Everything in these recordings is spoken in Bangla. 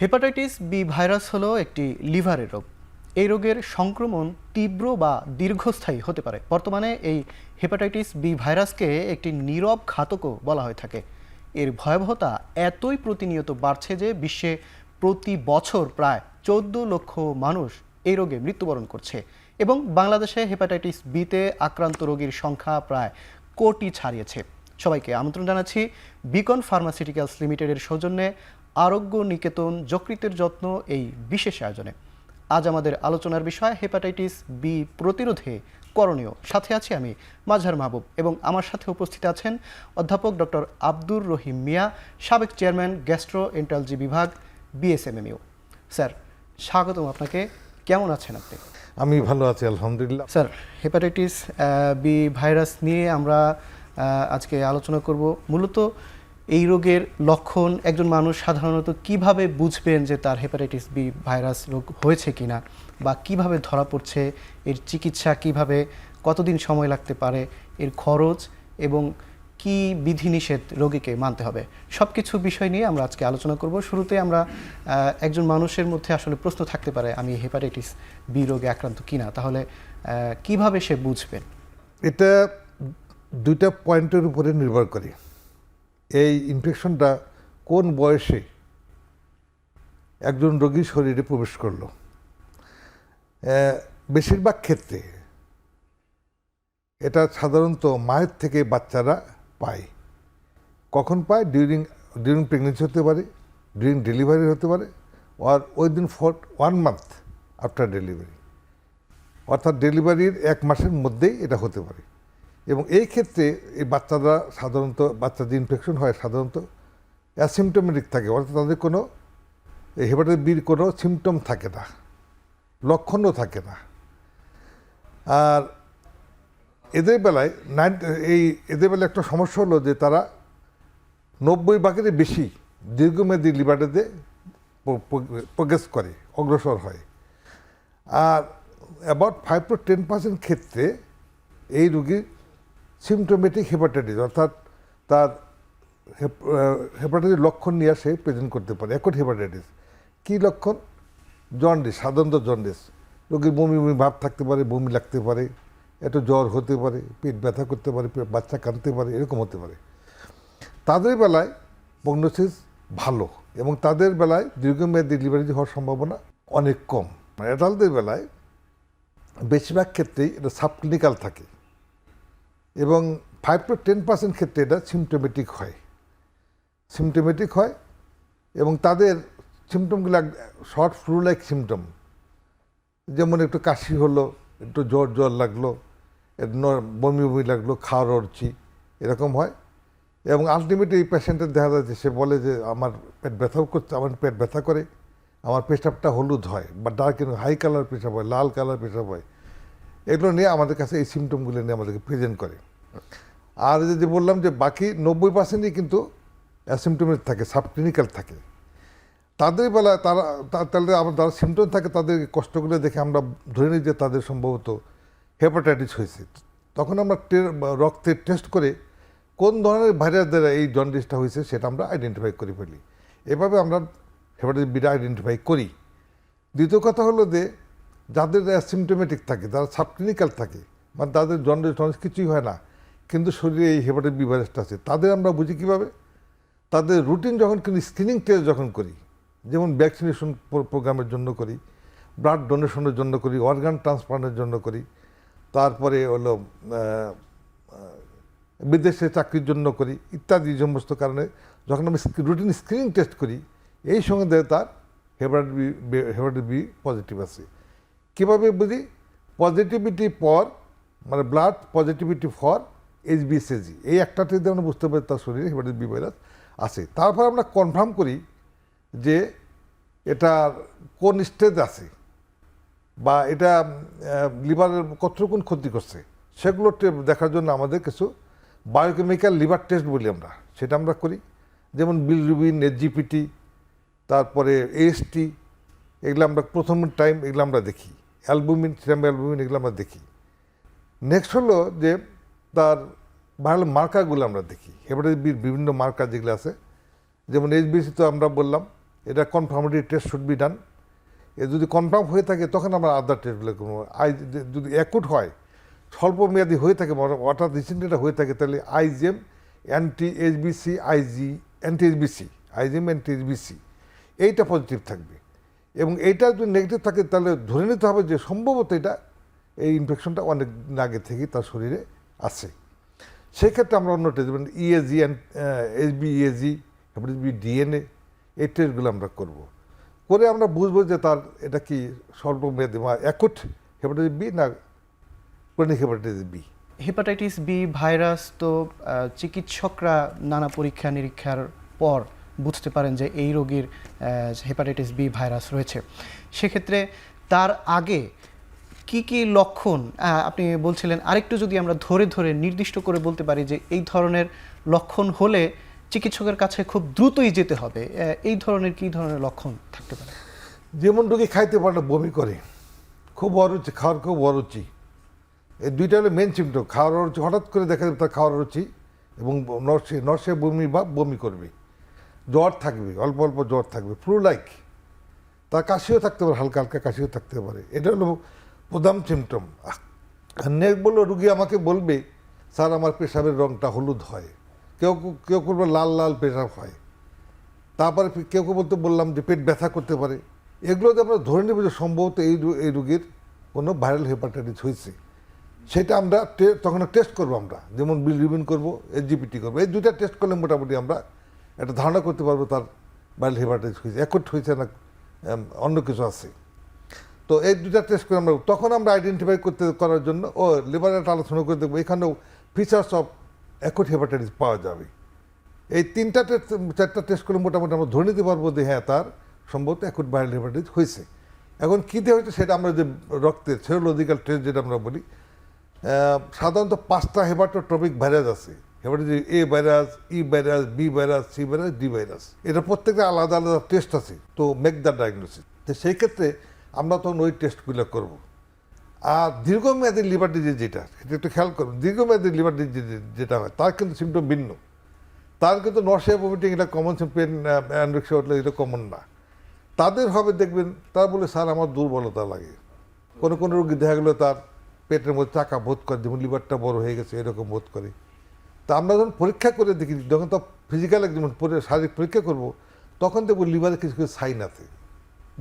হেপাটাইটিস বি ভাইরাস হলো একটি লিভারের রোগ। এই রোগের সংক্রমণ তীব্র বা দীর্ঘস্থায়ী হতে পারে। বর্তমানে এই হেপাটাইটিস বি ভাইরাসকে একটি নীরব ঘাতকও বলা হয়ে থাকে। এর ভয়াবহতা এতই প্রতিনিয়ত বাড়ছে যে বিশ্বে প্রতি বছর প্রায় চোদ্দ লক্ষ মানুষ এই রোগে মৃত্যুবরণ করছে এবং বাংলাদেশে হেপাটাইটিস বিতে আক্রান্ত রোগীর সংখ্যা প্রায় কোটি ছাড়িয়েছে। সবাইকে আমন্ত্রণ জানাচ্ছি বিকন ফার্মাসিউটিক্যালস লিমিটেডের সৌজন্যে আরোগ্য নিকেতন যকৃতের যত্ন এই বিশেষ আয়োজনে। আজ আমাদের আলোচনার বিষয় হেপাটাইটিস বি প্রতিরোধে করণীয়। সাথে আছি আমি মাঝার মাহবুব এবং আমার সাথে উপস্থিত আছেন অধ্যাপক ডক্টর আব্দুর রহিম মিয়া, সাবেক চেয়ারম্যান গ্যাস্ট্রো এন্টালজি বিভাগ, বিএসএমএমইউ। স্যার স্বাগতম আপনাকে। কেমন আছেন আপনি? আমি ভালো আছি আলহামদুলিল্লাহ। স্যার হেপাটাইটিস বি ভাইরাস নিয়ে আমরা আজকে আলোচনা করব। মূলত এই রোগের লক্ষণ একজন মানুষ সাধারণত কীভাবে বুঝবেন যে তার হেপাটাইটিস বি ভাইরাস রোগ হয়েছে কিনা বা কীভাবে ধরা পড়ছে এর চিকিৎসা কীভাবে কতদিন সময় লাগতে পারে এর খরচ এবং কি বিধিনিষেধ রোগীকে মানতে হবে? সব কিছু বিষয় নিয়ে আমরা আজকে আলোচনা করব। শুরুতে আমরা একজন মানুষের মধ্যে আসলে প্রশ্ন থাকতে পারে, আমি হেপাটাইটিস বি রোগে আক্রান্ত কিনা? তাহলে কীভাবে সে বুঝবেন এটা দুইটা পয়েন্টের উপরে নির্ভর করে। এই ইনফেকশনটা কোন বয়সে একজন রোগীর শরীরে প্রবেশ করল? বেশিরভাগ ক্ষেত্রে এটা সাধারণত মায়ের থেকে বাচ্চারা পায়। কখন পায়? ডিউরিং ডিউরিং প্রেগনেন্সি হতে পারে ডিউরিং ডেলিভারি হতে পারে আর within four one month after delivery অর্থাৎ ডেলিভারির এক মাসের মধ্যেই এটা হতে পারে। এবং এই ক্ষেত্রে এই বাচ্চারা সাধারণত, বাচ্চাদের ইনফেকশন হয় সাধারণত অ্যাসিমটোমেটিক থাকে, অর্থাৎ তাদের কোনো হেপাটাইটিস বির কোনো সিমটম থাকে না, লক্ষণও থাকে না। আর এদের বেলায় নাইন, এই এদের বেলায় একটা সমস্যা হলো যে তারা নব্বই ভাগের বেশি দীর্ঘমেয়াদী লিভারেতে প্রোগ্রেস করে, অগ্রসর হয়। আর about five to ten percent ক্ষেত্রে এই রুগীর সিমটোমেটিক হেপাটাইটিস অর্থাৎ তার হেপাটাইটিস লক্ষণ নিয়ে সে প্রেজেন্ট করতে পারে। এখন হেপাটাইটিস কী লক্ষণ? জন্ডিস সাধারণত জন্ডিস রোগীর বমি বমি ভাব থাকতে পারে, বমি লাগতে পারে। একটু জ্বর হতে পারে, পেট ব্যথা করতে পারে বাচ্চা কাঁদতে পারে, এরকম হতে পারে। তাদের বেলায় প্রগনোসিস ভালো এবং তাদের বেলায় দীর্ঘমেয়াদী ডেলিভারি হওয়ার সম্ভাবনা অনেক কম। অ্যাডাল্টদের বেলায় বেশিরভাগ ক্ষেত্রেই এটা সাবক্লিনিক্যাল থাকে এবং ফাইভ টু টেন পার্সেন্ট ক্ষেত্রে এটা সিমটোমেটিক হয়। সিমটোমেটিক হয় এবং তাদের সিমটমগুলো শর্ট ফ্লু লাইক সিমটম যেমন একটু কাশি হলো, একটু জ্বর জ্বর লাগল বমি বমি লাগল খাওয়ার অরচি, এরকম হয়। এবং আলটিমেটলি এই পেশেন্টের দেখা যাচ্ছে সে বলে যে, আমার পেট ব্যথাও করছে, আমার পেট ব্যথা করে, আমার পেশাবটা হলুদ হয়, বা ডার্ক হাই কালার পেশাব হয়, লাল কালার পেশাব হয়। এগুলো নিয়ে আমাদের কাছে এই সিমটমগুলো নিয়ে আমাদেরকে প্রেজেন্ট করে। আর যদি বললাম যে বাকি নব্বই পার্সেন্টই কিন্তু অ্যাসিমটোমেটিক থাকে সাবক্লিনিক্যাল থাকে। তাদের বেলা তারা তাহলে আমার যারা সিমটম থাকে তাদের কষ্টগুলো দেখে আমরা ধরে নিই যে তাদের সম্ভবত হেপাটাইটিস হয়েছে। তখন আমরা রক্তের টেস্ট করে কোন ধরনের ভাইরাস দ্বারা এই জন্ডিসটা হয়েছে সেটা আমরা আইডেন্টিফাই করে ফেলি। এভাবে আমরা হেপাটাইটিস বিটা আইডেন্টিফাই করি। দ্বিতীয় কথা হলো যে, যাদের সিমটোমেটিক থাকে, যারা সাবক্লিনিক্যাল থাকে মানে তাদের জন্ডিস টন্ডিস কিছুই হয় না, কিন্তু শরীরে এই হেপাটাইটিস বি ভাইরাসটা আছে, তাদের আমরা বুঝি কীভাবে? তাদের রুটিন যখন কিন্তু স্ক্রিনিং টেস্ট যখন করি, যেমন ভ্যাকসিনেশন প্রোগ্রামের জন্য করি ব্লাড ডোনেশনের জন্য করি অর্গান ট্রান্সপ্লান্টের জন্য করি তারপরে হলো বিদেশে চাকরির জন্য করি, ইত্যাদি সমস্ত কারণে যখন আমি রুটিন স্ক্রিনিং টেস্ট করি, এই সঙ্গে তার hepatitis B hepatitis B positive আছে। কীভাবে বুঝি? পজিটিভিটি পর মানে blood positivity for H HBCG এই একটাতে যদি আমরা বুঝতে পারি তার শরীরে হেপাটাইটিস বি ভাইরাস আছে। তারপর আমরা কনফার্ম করি যে এটা কোন স্টেজ আছে। বা এটা লিভারের কতটুকুন ক্ষতি করছে, সেগুলো দেখার জন্য আমাদের কিছু বায়োকেমিক্যাল লিভার টেস্ট বলি আমরা। সেটা আমরা করি। যেমন বিলরুবিন এসজিপিটি তারপরে এএসটি এগুলো আমরা প্রথম টাইম এগুলো আমরা দেখি। অ্যালবুমিন সিরাম অ্যালবুমিন এগুলো আমরা দেখি। নেক্সট হলো যে তার ভালো মার্কারগুলো আমরা দেখি। হেপাটাইটিস বিভিন্ন মার্কার যেগুলো আছে। যেমন এইচবিসি তো আমরা বললাম, এটা confirmatory test should be done যদি কনফার্ম হয়ে থাকে, তখন আমরা আদার টেস্টগুলো করব। আই যদি অ্যাকুট হয়, স্বল্প মেয়াদি হয়ে থাকে হঠাৎ রিসেন্টলি এটা হয়ে থাকে, তাহলে IgM anti এইচবিসি IG anti এইচবিসি IgM anti এইচবিসি এইটা পজিটিভ থাকবে। এবং এইটা যদি নেগেটিভ থাকে, তাহলে ধরে নিতে হবে যে সম্ভবত এটা, এই ইনফেকশনটা অনেক আগে থেকেই তার শরীরে আছে। সেক্ষেত্রে আমরা অন্য টেস্ট যেমন EAG and HB EAG hepatitis B DNA এই টেস্টগুলো আমরা করব। করে আমরা বুঝব যে তার এটা কি স্বল্প মেয়াদি বা অ্যাকুট হেপাটাইটিস বি না chronic hepatitis B hepatitis B virus তো চিকিৎসকরা নানা পরীক্ষা নিরীক্ষার পর বুঝতে পারেন যে এই রোগীর হেপাটাইটিস বি ভাইরাস রয়েছে। সেক্ষেত্রে তার আগে কি কি লক্ষণ আপনি বলছিলেন, আরেকটু যদি আমরা ধরে ধরে নির্দিষ্ট করে বলতে পারি যে এই ধরনের লক্ষণ হলে চিকিৎসকের কাছে খুব দ্রুতই যেতে হবে। এই ধরনের কি ধরনের লক্ষণ থাকতে পারে? যেমন রোগী খাইতে পারে না, বমি করে। খুব অরুচি, খাওয়ার খুব অরুচি। এই দুইটা হলো মেন সিমটম খাওয়ার অরুচি। হঠাৎ করে দেখা যাবে তার খাওয়ার রুচি এবং নর্সে নর্সে বমি বা বমি করবে। জ্বর থাকবে, অল্প অল্প জ্বর থাকবে ফ্লু লাইক তার কাশিও থাকতে পারে, হালকা হালকা কাশিও থাকতে পারে। এটা হলো প্রধান সিমটম নেক্সট বলল, রুগী আমাকে বলবে, স্যার, আমার পেশাবের রঙটা হলুদ হয়। কেউ কেউ করবে লাল লাল পেশাব হয়। তারপরে কেউ কেউ বলতে বললাম যে পেট ব্যথা করতে পারে। এগুলোতে আমরা ধরে নেব যে সম্ভবত এই এই রোগীর কোনো ভাইরাল হেপাটাইটিস হয়েছে। সেটা আমরা তখন টেস্ট করব আমরা। যেমন বিল রিবিন করব এসজিপিটি করব। এই দুইটা টেস্ট করলে মোটামুটি আমরা একটা ধারণা করতে পারব তার ভাইরাল হেপাটাইটিস হয়েছে। একট হয়েছে না অন্য কিছু আছে। তো এই দুটা টেস্ট করে আমরা তখন আমরা আইডেন্টিফাই করতে করার জন্য, ও লিভারের আলোচনা করে দেখব। এখানেও ফিচার্স অফ অ্যাকুট হেপাটাইটিস পাওয়া যাবে। এই তিনটা টেস্ট, চারটা টেস্ট করে মোটামুটি আমরা ধরে নিতে পারব যে হ্যাঁ তার সম্ভবত অ্যাকুট ভাইরাল হেপাটাইটিস হয়েছে। এখন কী দিয়ে হয়েছে সেটা আমরা যে রক্তের সেরোলজিক্যাল টেস্ট যেটা আমরা বলি সাধারণত পাঁচটা হেপাটোট্রপিক ভাইরাস আছে। Hepatitis A virus E virus B virus C virus D virus এটা প্রত্যেকটা আলাদা আলাদা টেস্ট আছে, তো মেক দ্য ডায়াগনোসিস তো সেই ক্ষেত্রে আমরা তখন ওই টেস্টগুলো করব। আর দীর্ঘমেয়াদী লিভার ডিজিজ যেটা সেটা একটু খেয়াল করুন, দীর্ঘমেয়াদী লিভার ডিজিজ যেটা হয়, তার কিন্তু সিমটম ভিন্ন। তার কিন্তু নর্সিয়া ভমিটিং এটা কমন পেন অ্যান্ড্রিক্সিয়া উঠলে এটা কমন না। তাদের হবে দেখবেন, তার বলে, স্যার, আমার দুর্বলতা লাগে। কোনো কোনো রোগী দেখা গেলো, তার পেটের মধ্যে চাকা বোধ করে, যেমন লিভারটা বড় হয়ে গেছে, এরকম বোধ করে। তা আমরা যখন পরীক্ষা করে দেখি, যখন তো ফিজিক্যাল যেমন শারীরিক পরীক্ষা করব, তখন দেখব লিভারে কিছু কিছু সাইন আছে।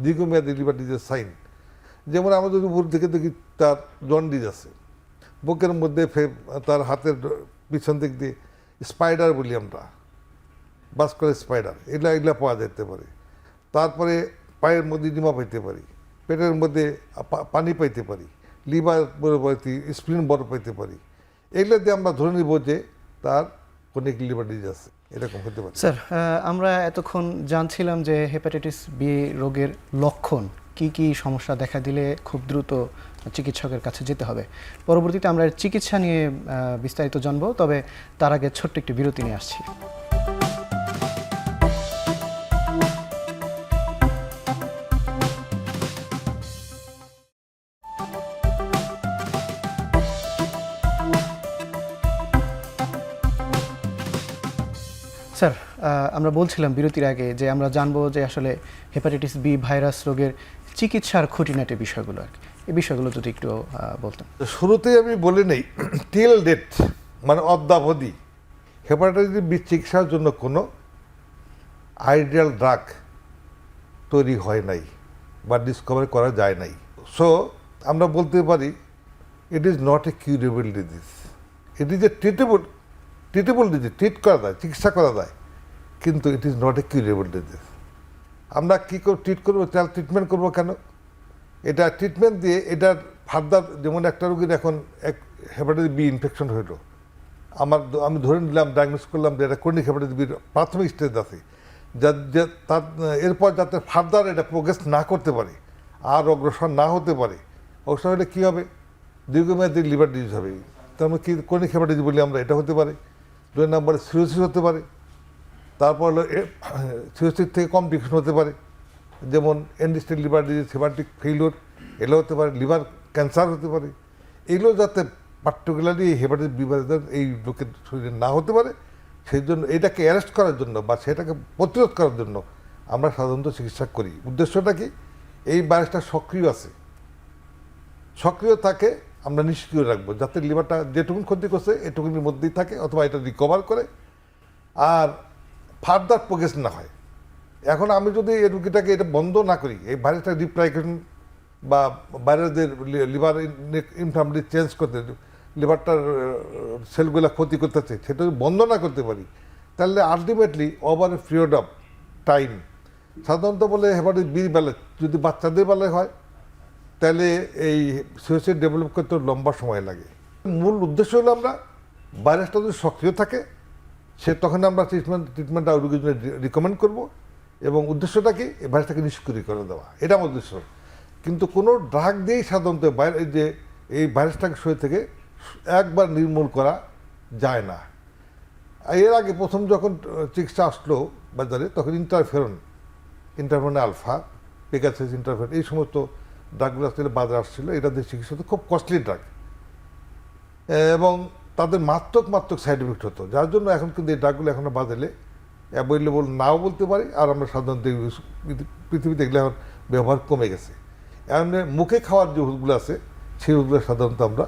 দীর্ঘমেয়াদী লিভার ডিজের সাইন যেমন আমরা যদি উপর থেকে দেখি তার জন্ডিস আছে। বুকের মধ্যে তার হাতের পিছন দিক দিয়ে স্পাইডার বলি আমরা। বাস করে স্পাইডার এগুলা এগুলা পাওয়া যেতে পারে। তারপরে পায়ের মধ্যে ডিমা পাইতে পারি। পেটের মধ্যে পানি পাইতে পারি। লিভার বড় পাইতে স্প্লিন বড় পাইতে পারি। এগুলো দিয়ে আমরা ধরে নিব যে তার অনেক লিভার ডিজিজ আছে। এরকম হতে পারে। স্যার আমরা এতক্ষণ জানছিলাম যে হেপাটাইটিস বি রোগের লক্ষণ। কি কি সমস্যা দেখা দিলে খুব দ্রুত চিকিৎসকের কাছে যেতে হবে? পরবর্তীতে আমরা চিকিৎসা নিয়ে বিস্তারিত জানব, তবে তার আগে ছোট্ট একটি বিরতি নিয়ে আসছি। স্যার আমরা বলছিলাম বিরতির আগে যে আমরা জানব যে আসলে হেপাটাইটিস বি ভাইরাস রোগের চিকিৎসার খুঁটিনাটি বিষয়গুলো আর কি। এই বিষয়গুলো যদি একটু বলতেন। শুরুতেই আমি বলে নেই টিল ডেট মানে অদ্যাবধি হেপাটাইটিস বি চিকিৎসার জন্য কোনো আইডিয়াল ড্রাগ তৈরি হয় নাই বা ডিসকভার করা যায় নাই। সো আমরা বলতে পারি it is not a curable disease it is a treatable treatable disease treat করা যায়, চিকিৎসা করা যায়, কিন্তু it is not a curable disease আমরা কী ট্রিট করব, তাহলে ট্রিটমেন্ট করব কেন? এটা ট্রিটমেন্ট দিয়ে এটার ফার্দার যেমন একটা রোগীর এখন এক হেপাটাইটিস বি ইনফেকশন হইল। আমার আমি ধরে নিলাম ডায়াগনোস করলাম যে এটা ক্রনিক হেপাটাইটিস বির প্রাথমিক স্টেজ আছে। যা যা, তার, এরপর যাতে ফার্দার এটা প্রোগ্রেস না করতে পারে, আর অগ্রসর না হতে পারে, অগ্রসর হলে কী হবে? দীর্ঘমেয়াদী লিভার ডিজিজ হবে। তার মানে কি ক্রনিক হেপাটাইটিস বলি আমরা এটা হতে পারে। দুই নম্বরে সিরোসিস হতে পারে। তারপর হলো সিরোসিস থেকে কমপ্লিকেশন হতে পারে। যেমন end stage liver disease, hepatic failure এগুলো হতে পারে, লিভার ক্যান্সার হতে পারে। এগুলো যাতে পার্টিকুলারলি হেপাটাইটিস বি ভাইরাস এই লোকের শরীরে না হতে পারে সেই জন্য এটাকে অ্যারেস্ট করার জন্য বা সেটাকে প্রতিরোধ করার জন্য আমরা সাধারণত চিকিৎসা করি। উদ্দেশ্যটা কি? এই ভাইরাসটা সক্রিয় আছে। সক্রিয় থাকে, আমরা নিষ্ক্রিয় রাখব। যাতে লিভারটা যেটুকুন ক্ষতি করছে, এটুকুনির মধ্যেই থাকে, অথবা এটা রিকভার করে। আর ফার্দার প্রোগ্রেস না হয়। এখন আমি যদি এই রুগীটাকে এটা বন্ধ না করি, এই ভাইরাসটা রিপ্লাইকেশন বা ভাইরাসদের লিভার ইনফ্লামেটরি চেঞ্জ করতে লিভারটার সেলগুলো ক্ষতি করতেছে, সেটা যদি বন্ধ না করতে পারি, তাহলে ultimately over period of time সাধারণত বলে হেপাটাইটিস বি বেলায় যদি বাচ্চাদের বেলায় হয়, তাহলে এই সুইসাইড ডেভেলপ করতে লম্বা সময় লাগে। মূল উদ্দেশ্য হলো আমরা, ভাইরাসটা যদি সক্রিয় থাকে সে তখন আমরা ট্রিটমেন্ট ট্রিটমেন্টটা রোগীর জন্য রিকমেন্ড করব এবং উদ্দেশ্যটা কি? এই ভাইরাসটাকে নিষ্ক্রিয় করে দেওয়া। এটা আমার উদ্দেশ্য। কিন্তু কোনো ড্রাগ দিয়েই সাধারণত যে, এই ভাইরাসটাকে শরীর থেকে একবার নির্মূল করা যায় না। এর আগে প্রথম যখন চিকিৎসা আসলো বাজারে, তখন interferon interferon alpha Pegasys interferon এই সমস্ত ড্রাগগুলো আসলে বাজারে আসছিল। এটা দিয়ে চিকিৎসা হতো। খুব কস্টলি ড্রাগ এবং তাদের মারাত্মক মারাত্মক সাইড এফেক্ট হতো। যার জন্য এখন কিন্তু এই ড্রাগগুলো এখনও বাজারে অ্যাভেলেবল নাও বলতে পারি, আর আমরা সাধারণত পৃথিবীতে এগুলো এখন ব্যবহার কমে গেছে। এখন মুখে খাওয়ার যে ওষুধগুলো আছে, সেই ওষুধগুলো সাধারণত আমরা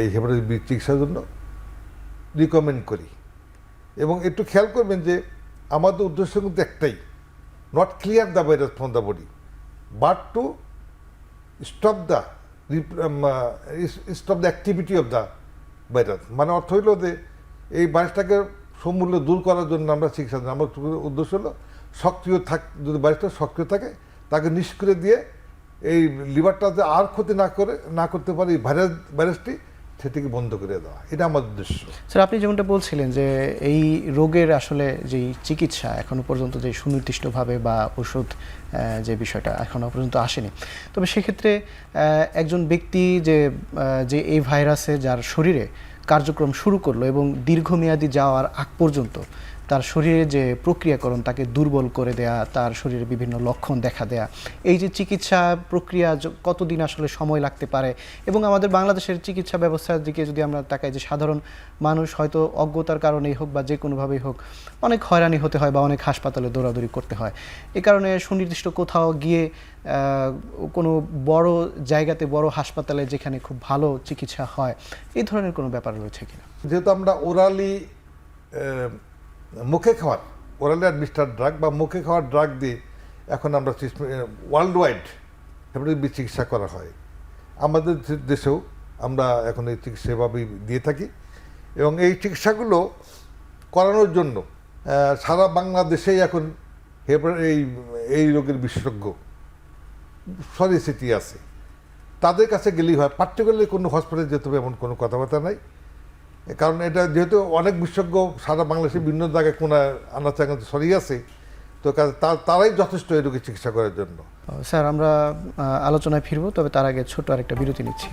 এই হেপাটাইটিস বি চিকিৎসার জন্য রিকমেন্ড করি। এবং একটু খেয়াল করবেন যে আমাদের উদ্দেশ্য কিন্তু একটাই not clear the virus from the body but to stop the stop the activity of the virus মানে অর্থ হইল যে এই ভাইরাসটাকে সমূল্য দূর করার জন্য আমরা দিই। আমার উদ্দেশ্য হলো, সক্রিয় থাক, যদি ভাইরাসটা সক্রিয় থাকে, তাকে নিষ্ক্রিয় দিয়ে এই লিভারটাতে আর ক্ষতি না করে, না করতে পারে এই ভাইরাস ভাইরাসটি সেটিকে বন্ধ করে দেওয়া। এটা আমার উদ্দেশ্য। স্যার আপনি যেমনটা বলছিলেন যে এই রোগের আসলে যেই চিকিৎসা এখনও পর্যন্ত যে সুনির্দিষ্টভাবে বা ওষুধ যে বিষয়টা এখনও পর্যন্ত আসেনি। তবে সেক্ষেত্রে একজন ব্যক্তি যে যে এই ভাইরাসে যার শরীরে কার্যক্রম শুরু করল এবং দীর্ঘমেয়াদী যাওয়ার আগ পর্যন্ত তার শরীরে যে প্রক্রিয়াকরণ, তাকে দুর্বল করে দেয়া, তার শরীরে বিভিন্ন লক্ষণ দেখা দেয়া, এই যে চিকিৎসা প্রক্রিয়া কতদিন আসলে সময় লাগতে পারে? এবং আমাদের বাংলাদেশের চিকিৎসা ব্যবস্থার দিকে যদি আমরা তাকাই, যে সাধারণ মানুষ হয়তো অজ্ঞতার কারণেই হোক বা যে কোনোভাবেই হোক, অনেক হয়রানি হতে হয় বা অনেক হাসপাতালে দৌড়াদৌড়ি করতে হয়। এ কারণে সুনির্দিষ্ট কোথাও গিয়ে কোনো বড় জায়গাতে, বড় হাসপাতালে যেখানে খুব ভালো চিকিৎসা হয়, এই ধরনের কোনো ব্যাপার রয়েছে কিনা? যেহেতু আমরা ওরালি মুখে খাওয়ার ওরালি অ্যাডমিনিস্টার ড্রাগ বা মুখে খাওয়ার ড্রাগ দিয়ে এখন আমরা ওয়ার্ল্ড ওয়াইড হেপাটাইটিস বি চিকিৎসা করা হয়। আমাদের দেশেও আমরা এখন এই চিকিৎসা এভাবেই দিয়ে থাকি। এবং এই চিকিৎসাগুলো করানোর জন্য সারা বাংলাদেশেই এখন এই এই রোগের বিশেষজ্ঞ, সরি, সিটি আছে। তাদের কাছে গেলেই হয়। পার্টিকুলারলি কোনো হসপিটালে যেতে হবে এমন কোনো কথাবার্তা নাই। কারণ এটা যেহেতু অনেক বিশেষজ্ঞ সারা বাংলাদেশের বিভিন্ন জায়গায় কোনো আনাচে আনাচে সরিয়ে আছে, তো তারাই যথেষ্ট এই রোগের চিকিৎসা করার জন্য। স্যার, আমরা আলোচনায় ফিরবো, তবে তার আগে ছোট আরেকটা বিরতি নিচ্ছি।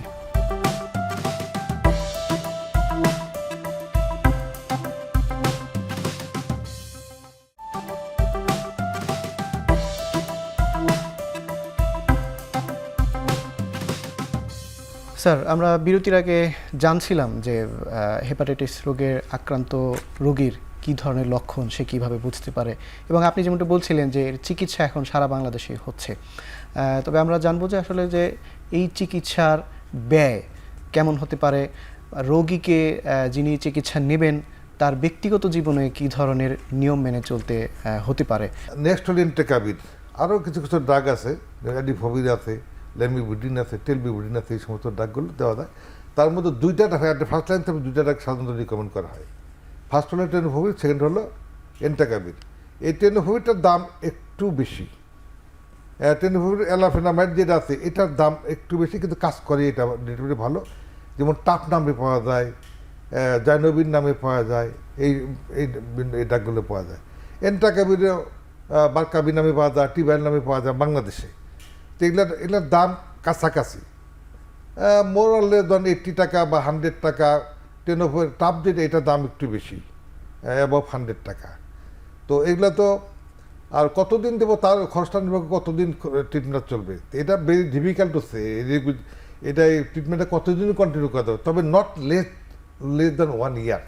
স্যার, আমরা বিরতির আগে জানছিলাম যে হেপাটাইটিস রোগের আক্রান্ত রোগীর কী ধরনের লক্ষণ সে কীভাবে বুঝতে পারে? এবং আপনি যেমনটা বলছিলেন যে, এর চিকিৎসা এখন সারা বাংলাদেশে হচ্ছে। তবে আমরা জানব যে আসলে যে, এই চিকিৎসার ব্যয় কেমন হতে পারে? রোগীকে যিনি চিকিৎসা নেবেন, তার ব্যক্তিগত জীবনে কী ধরনের নিয়ম মেনে চলতে হতে পারে? নেক্সট হল ইন্টেকাবির আরও কিছু কিছু ড্রাগ আছে আছে। ল্যামিবুডিন আছে টেলবিবুডিন আছে এই সমস্ত ডাকগুলো দেওয়া যায়। তার মধ্যে দুইটা ডাক হয় ফার্স্ট লাইন থেকে দুইটা ডাক সাধারণত রিকমেন্ড করা হয়। ফার্স্ট হলো টেনোফোবির সেকেন্ড হলো এন্টাকাবির এই টেনোফোবিরটার দাম একটু বেশি। টেনোফোবির অ্যালাফেনামাইড যেটা আছে, এটার দাম একটু বেশি, কিন্তু কাজ করে এটা রিলেটিভলি ভালো। যেমন টাপ নামে পাওয়া যায় জাইনবিন নামে পাওয়া যায়, এই এই ডাকগুলো পাওয়া যায়। এন্টাকাবিরও বারকাবি নামে পাওয়া যায় টিবাইল নামে পাওয়া যায় বাংলাদেশে। তো এগুলার এগুলার দাম কাছাকাছি। মোরালে ধরেন এইট্টি টাকা বা হান্ড্রেড টাকা টেন অফ টাপ যেটা এটার দাম একটু বেশি অ্যাবভ হান্ড্রেড টাকা। তো এগুলো তো, আর কতদিন দেবো তার খরচটা নির্ভর করে কতদিন ট্রিটমেন্ট চলবে। এটা ভেরি ডিফিকাল্ট হচ্ছে এটা ট্রিটমেন্টটা কতদিন কন্টিনিউ করতে হবে তবে not less less than one year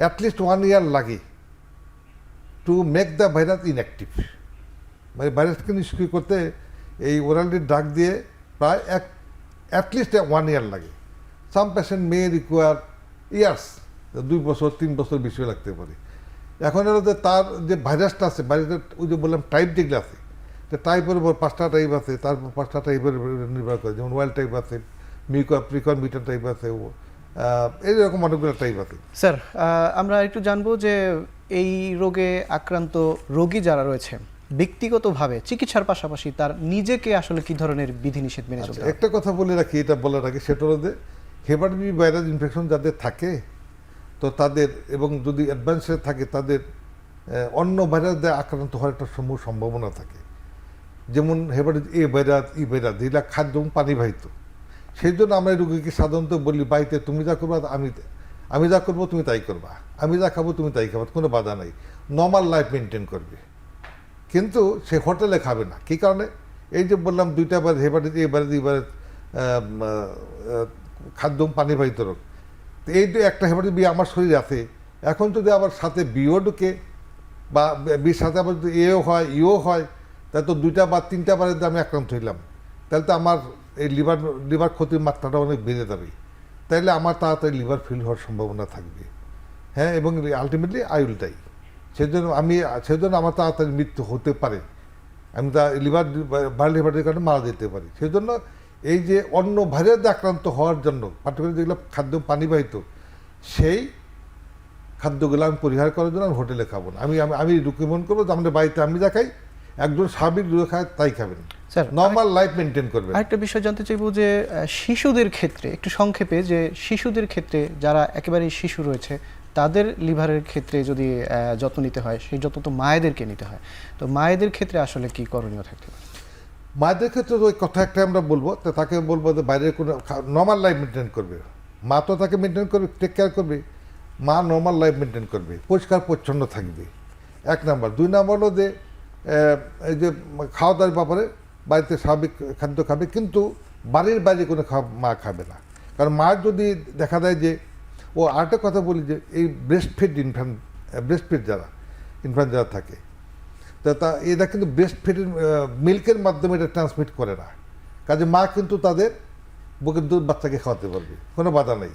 at least one year লাগে to make the virus inactive মানে ভাইরাসকে নিষ্ক্রিয় করতে এই ওরালি ড্রাগ দিয়ে প্রায় এক অ্যাটলিস্ট ওয়ান ইয়ার লাগে। Some patient may require years দুই বছর, তিন বছর বেশি লাগতে পারে। এখন হলো যে তার যে ভাইরাসটা আছে ভাইরাসের ওই যে বললাম টাইপ যেগুলো আছে তো টাইপের উপর পাঁচটা টাইপ আছে তারপর পাঁচটা টাইপের নির্ভর করে, যেমন ওয়াইল্ড টাইপ আছে মিউকা প্রিকন মিটার টাইপ আছে এইরকম অনেকগুলো টাইপ আছে। স্যার আমরা একটু জানব যে এই রোগে আক্রান্ত রোগী যারা রয়েছে ব্যক্তিগতভাবে চিকিৎসার পাশাপাশি তার নিজেকে আসলে কি ধরনের বিধিনিষেধ মেনে চলতে আচ্ছা, একটা কথা বলে রাখি এটা বলে রাখি সেটা হলো যে হেপাটাইটিস বি ভাইরাস ইনফেকশন যাদের থাকে তো তাদের এবং যদি অ্যাডভান্সে থাকে তাদের অন্য ভাইরাস দিয়ে আক্রান্ত হওয়ার একটা সমূহ সম্ভাবনা থাকে। যেমন hepatitis A virus E virus যেগুলা খাদ্য এবং পানিবাহিত সেই জন্য আমরা এই রোগীকে সাধারণত বলি বাড়িতে তুমি যা করবা আমি আমি যা করব তুমি তাই করবা। আমি যা খাব তুমি তাই খাব কোনো বাধা নাই। নর্মাল লাইফ মেনটেন করবে। কিন্তু সে হোটেলে খাবে না। কী কারণে? এই যে বললাম দুইটা বার hepatitis A virus E virus আহ, আহ, খাদ্য পানিবাহিত রোগ। তো এই যে একটা হেপাটাইটিস বি আমার শরীরে আছে এখন যদি আবার সাথে বিও ঢুকে বা বির সাথে আবার যদি এও হয় ইও হয় তাহলে তো দুইটা বা তিনটা বারের আমি আক্রান্ত হইলাম। তাহলে তো আমার এই লিভার লিভার ক্ষতির মাত্রাটা অনেক বেড়ে যাবে। তাইলে আমার তাড়াতাড়ি লিভার ফিল হওয়ার সম্ভাবনা থাকবে। হ্যাঁ এবং আলটিমেটলি আই উইল ডাই সেজন্য আমি সেজন্য আমার তাড়াতাড়ি মৃত্যু হতে পারে। আমি তা লিভার ভাইরাল হেপাটাইটিস কারণে মারা যেতে পারি। সেজন্য এই যে অন্য ভাইরাস আক্রান্ত হওয়ার জন্য পার্টিকুলার যেগুলো খাদ্য পানিবাহিত সেই খাদ্যগুলো আমি পরিহার করার জন্য আমি হোটেলে খাব না। আমি আমি আমি রিকমেন্ড করব যে আমাদের বাড়িতে আমি যা খাই একজন স্বাভাবিক রোগ খায় তাই খাবেন। স্যার নর্মাল লাইফ মেনটেন করবেন। আরেকটা বিষয় জানতে চাইব যে শিশুদের ক্ষেত্রে একটু সংক্ষেপে যে শিশুদের ক্ষেত্রে যারা একেবারেই শিশু রয়েছে তাদের লিভারের ক্ষেত্রে যদি যত্ন নিতে হয়, সেই যত্ন তো মায়েদেরকে নিতে হয়। তো মায়েদের ক্ষেত্রে আসলে কি করণীয় থাকতে পারে? মায়েদের ক্ষেত্রে ওই কথা একটা আমরা বলব, তো তাকে বলব যে বাইরের কোনো নর্মাল লাইফ মেনটেন করবে। মা তো তাকে মেনটেন করবে টেক কেয়ার করবে। মা নর্মাল লাইফ মেনটেন করবে, পরিষ্কার পরিচ্ছন্ন থাকবে। এক নাম্বার। দুই নাম্বার হলো যে এই যে খাওয়া দাওয়ার ব্যাপারে বাড়িতে স্বাভাবিক খাদ্য খাবে, কিন্তু বাড়ির বাইরে কোনো খাওয়া মা খাবে না। কারণ মার যদি দেখা যায় যে ও আরেকটা কথা বলি যে এই breast feed infant breast feed যারা ইনফ্যান্ট যারা থাকে তা তা এটা কিন্তু ব্রেস্ট ফিডের মিল্কের মাধ্যমে এটা ট্রান্সমিট করে না। কাজে মা কিন্তু তাদের বুকের দুধ বাচ্চাকে খাওয়াতে পারবে কোনো বাধা নেই।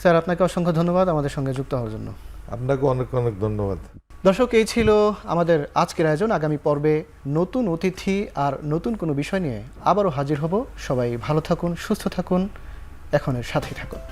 স্যার আপনাকে অসংখ্য ধন্যবাদ আমাদের সঙ্গে যুক্ত হওয়ার জন্য। আপনাকে অনেক অনেক ধন্যবাদ। দর্শক এই ছিল আমাদের আজকের আয়োজন। আগামী পর্বে নতুন অতিথি আর নতুন কোনো বিষয় নিয়ে আবারও হাজির হব। সবাই ভালো থাকুন সুস্থ থাকুন। এখনের সাথে থাকুন।